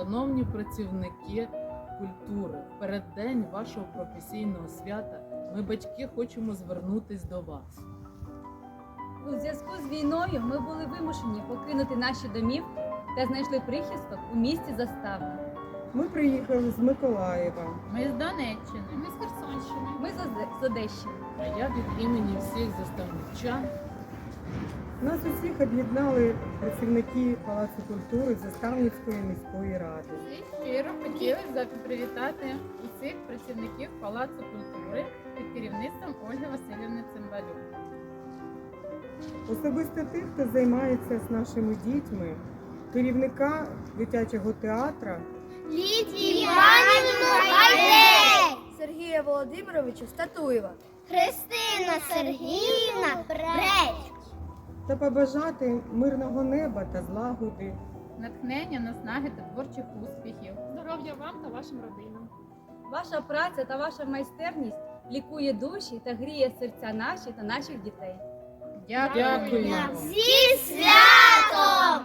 Шановні працівники культури, в переддень вашого професійного свята ми, батьки, хочемо звернутись до вас. У зв'язку з війною ми були вимушені покинути наші домівки та знайшли прихисток у місті Заставне. Ми приїхали з Миколаєва. Ми з Донеччини. Ми з Херсонщини. Ми з Одещини. А я від імені всіх заставничан Нас усіх об'єднали працівники Палацу культури Заставницької міської ради. І щиро хотіли б привітати усіх працівників Палацу культури під керівництвом Ольги Васильівни Цимбалюк. Особисто тих, хто займається з нашими дітьми, керівника дитячого театру Лідії Іванівну Сергія Володимировича Статуєва. Христина Сергіївна Брей, та побажати мирного неба та злагоди. Натхнення, наснаги та творчих успіхів. Здоров'я вам та вашим родинам. Ваша праця та ваша майстерність лікує душі та гріє серця наші та наших дітей. Дякую. Дякую. зі святом!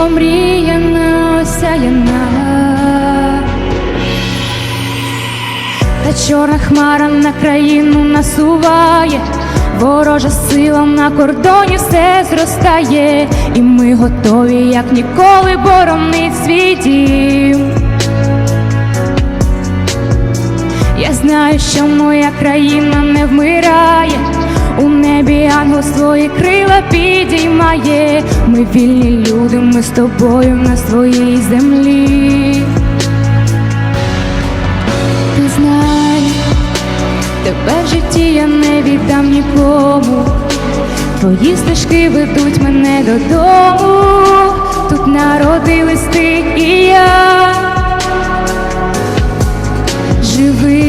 омріяна, осяяна. Та чорна хмара на країну насуває, ворожа сила на кордоні все зростає, і ми готові, як ніколи, боронить свій дім. Я знаю, що моя країна не вмирає, у небі ангел свої крила підіймає. Ми вільні люди, ми з тобою на своїй землі. Ти знай, тебе в житті я не віддам нікому. Твої стежки ведуть мене додому. Тут народились ти і я. Живи,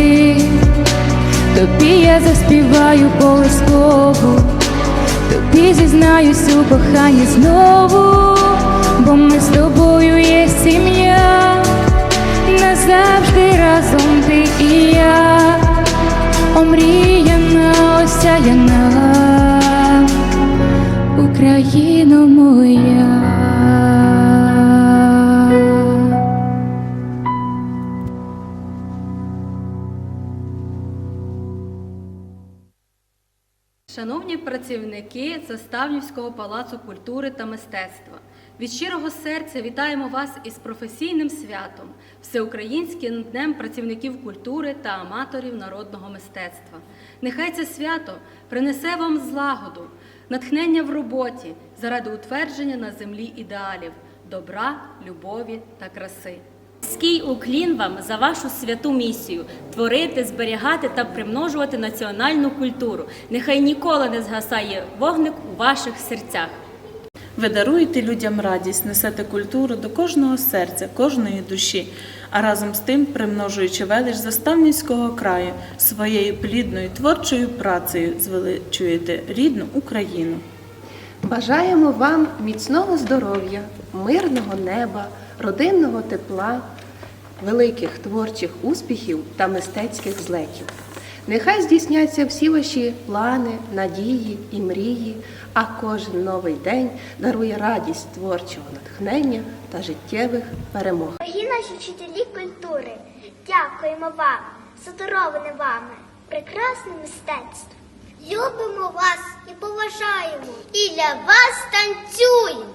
тобі я заспіваю колискову, тобі зізнаюсь у коханні знову, бо ми з тобою є сім'я, назавжди разом ти і я, омріяна, осяяна, Україно моя. Шановні працівники Заставнівського палацу культури та мистецтва, від щирого серця вітаємо вас із професійним святом, Всеукраїнським днем працівників культури та аматорів народного мистецтва. Нехай це свято принесе вам злагоду, натхнення в роботі заради утвердження на землі ідеалів, добра, любові та краси. Низький уклін вам за вашу святу місію творити, зберігати та примножувати національну культуру. Нехай ніколи не згасає вогник у ваших серцях. Ви даруєте людям радість, несете культуру до кожного серця, кожної душі, а разом з тим, примножуючи велич заставницького краю, своєю плідною творчою працею звеличуєте рідну Україну. Бажаємо вам міцного здоров'я, мирного неба, родинного тепла, великих творчих успіхів та мистецьких злетів. Нехай здійсняться всі ваші плани, надії і мрії, а кожен новий день дарує радість творчого натхнення та життєвих перемог. Дорогі наші вчителі культури, Дякуємо вам, задороване вами, прекрасне мистецтво. Любимо вас і поважаємо. І для вас танцюємо.